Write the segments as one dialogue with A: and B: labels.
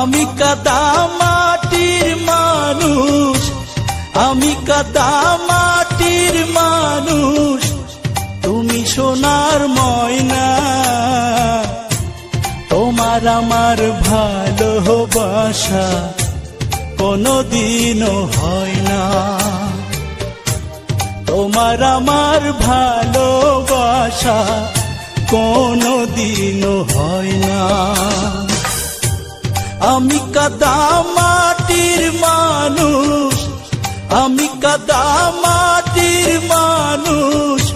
A: আমি কাদা মাটির মানুষ, আমি কাদা মাটির মানুষ, তুমি সোনার ময়না। তোমার আমার ভালোবাসা কোনোদিনও হয় না। তোমার আমার ভালোবাসা কোনোদিনও হয় না। আমি কাদা মাটির মানুষ, আমি কাদা মাটির মানুষ,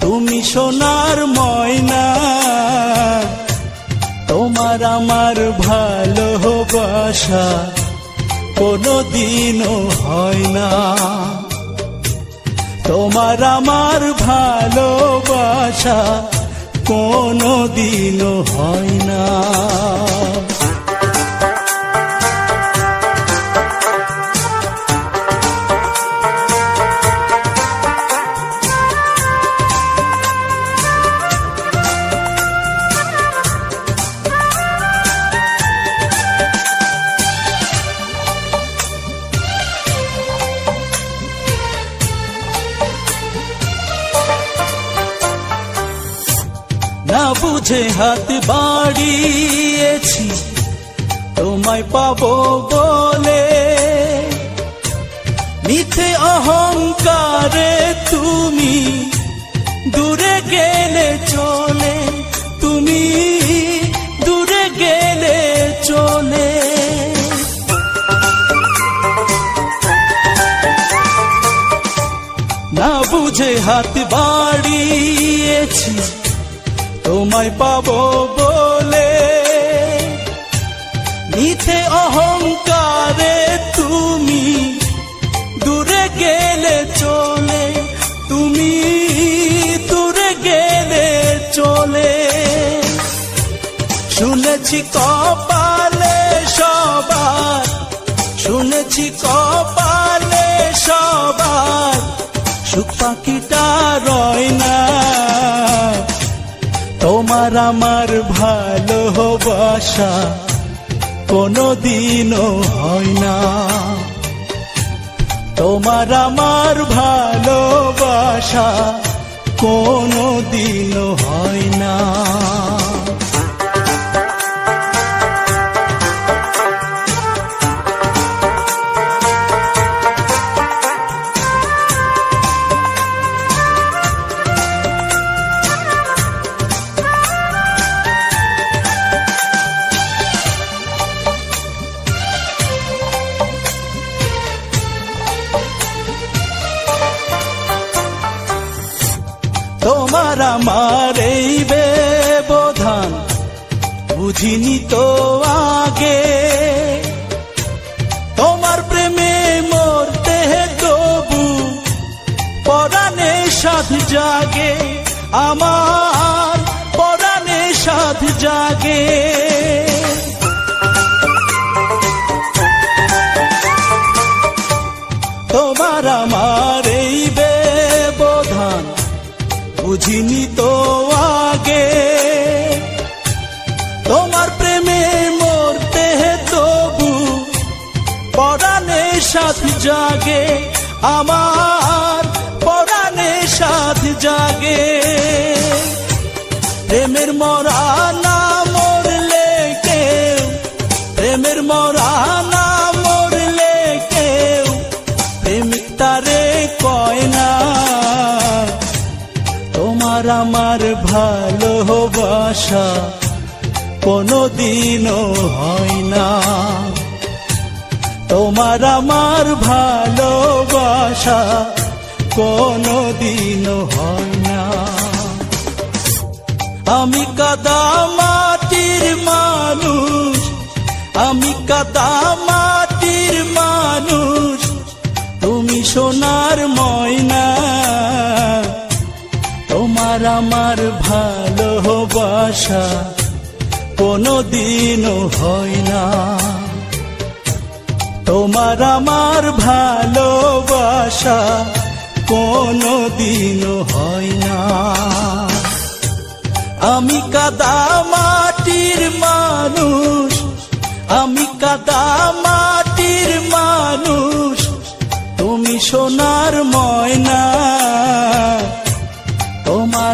A: তুমি সোনার ময়না। তোমার আমার ভালোবাসা কোনো কোনোদিনও হয় না। তোমার আমার ভালোবাসা কোনো কোনোদিনও হয় না। না বুঝে হাত বাড়িয়েছি, তোমায় পাবো বলে। মিথে অহংকারে তুমি দূরে গেলে চলে, তুমি দূরে গেলে চলে। না বুঝে হাত বাড়িয়েছি তোমায় পাব বলে। মিথে অহংকারে তুমি দূরে গেলে চলে, তুমি দূরে গেলে চলে। শুনেছি কপালে সবার, শুনেছি কপালে সবার, সুখ পাখিটা রয় না। তোমার আমার ভালোবাসা কোনোদিনও হয় না। তোমার আমার ভালোবাসা কোনোদিনও হয় না। তোমার আমার এই ব্যবধান বুঝিনি তো আগে। তোমার প্রেমে মরতে তবু পরাণে সাধ জাগে আমার বুঝিনি তো আগে। তোমার প্রেমে মরতে তবু পরাণে সাথ জাগে, আমার পরাণে সাথ জাগে। প্রেমের মরা না মরলে কেউ, প্রেমের মরা না মরলে কেউ, প্রেমিক তারে কয় না। তোমার আমার ভালোবাসা কোনোদিনও হয় না। তোমার আমার ভালোবাসা কোনোদিনও হয় না। আমি কাদা মাটির মানুষ, আমি কাদা মাটির মানুষ, তুমি সোনার ময়না আমার ভালোবাসা কোনোদিনও হয় না। তোমার আমার ভালোবাসা কোনোদিনও হয় না। আমি কাদা মাটির মানুষ, আমি কাদা মাটির মানুষ, তুমি সোনার ময়না।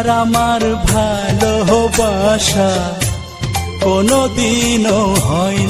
A: তোমার আমার ভালোবাসা কোনোদিনও হয়